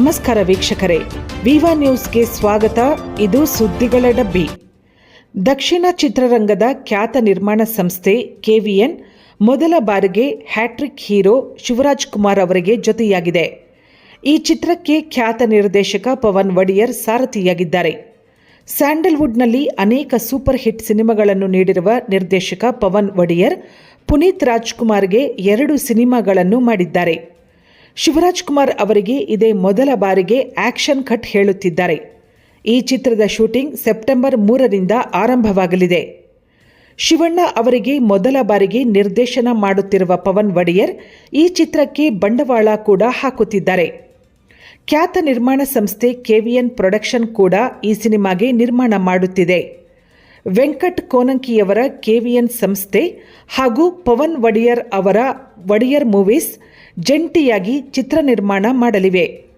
ನಮಸ್ಕಾರ ವೀಕ್ಷಕರೇ. ವಿವಾ ನ್ಯೂಸ್ಗೆ ಸ್ವಾಗತ. ಇದು ಸುದ್ದಿಗಳ ಡಬ್ಬಿ. ದಕ್ಷಿಣ ಚಿತ್ರರಂಗದ ಖ್ಯಾತ ನಿರ್ಮಾಣ ಸಂಸ್ಥೆ ಕೆವಿಎನ್ ಮೊದಲ ಬಾರಿಗೆ ಹ್ಯಾಟ್ರಿಕ್ ಹೀರೋ ಶಿವರಾಜ್ ಕುಮಾರ್ ಅವರಿಗೆ ಜೊತೆಯಾಗಿದೆ. ಈ ಚಿತ್ರಕ್ಕೆ ಖ್ಯಾತ ನಿರ್ದೇಶಕ ಪವನ್ ಒಡಿಯರ್ ಸಾರಥಿಯಾಗಿದ್ದಾರೆ. ಸ್ಯಾಂಡಲ್ವುಡ್ನಲ್ಲಿ ಅನೇಕ ಸೂಪರ್ ಹಿಟ್ ಸಿನಿಮಾಗಳನ್ನು ನೀಡಿರುವ ನಿರ್ದೇಶಕ ಪವನ್ ಒಡಿಯರ್ ಪುನೀತ್ ರಾಜ್ಕುಮಾರ್ಗೆ ಎರಡು ಸಿನಿಮಾಗಳನ್ನು ಮಾಡಿದ್ದಾರೆ. ಶಿವರಾಜ್ ಕುಮಾರ್ ಅವರಿಗೆ ಇದೇ ಮೊದಲ ಬಾರಿಗೆ ಆಕ್ಷನ್ ಕಟ್ ಹೇಳುತ್ತಿದ್ದಾರೆ. ಈ ಚಿತ್ರದ ಶೂಟಿಂಗ್ ಸೆಪ್ಟೆಂಬರ್ ಮೂರರಿಂದ ಆರಂಭವಾಗಲಿದೆ. ಶಿವಣ್ಣ ಅವರಿಗೆ ಮೊದಲ ಬಾರಿಗೆ ನಿರ್ದೇಶನ ಮಾಡುತ್ತಿರುವ ಪವನ್ ಒಡೆಯರ್ ಈ ಚಿತ್ರಕ್ಕೆ ಬಂಡವಾಳ ಕೂಡ ಹಾಕುತ್ತಿದ್ದಾರೆ. ಖ್ಯಾತ ನಿರ್ಮಾಣ ಸಂಸ್ಥೆ ಕೆವಿಎನ್ ಪ್ರೊಡಕ್ಷನ್ ಕೂಡ ಈ ಸಿನಿಮಾಗೆ ನಿರ್ಮಾಣ ಮಾಡುತ್ತಿದೆ. ವೆಂಕಟ್ ಕೋನಂಕಿಯವರ ಕೆವಿಎನ್ ಸಂಸ್ಥೆ ಹಾಗೂ ಪವನ್ ಒಡೆಯರ್ ಅವರ ಒಡೆಯರ್ ಮೂವೀಸ್ ಜಂಟಿಯಾಗಿ ಚಿತ್ರ ನಿರ್ಮಾಣ ಮಾಡಲಿವೆ.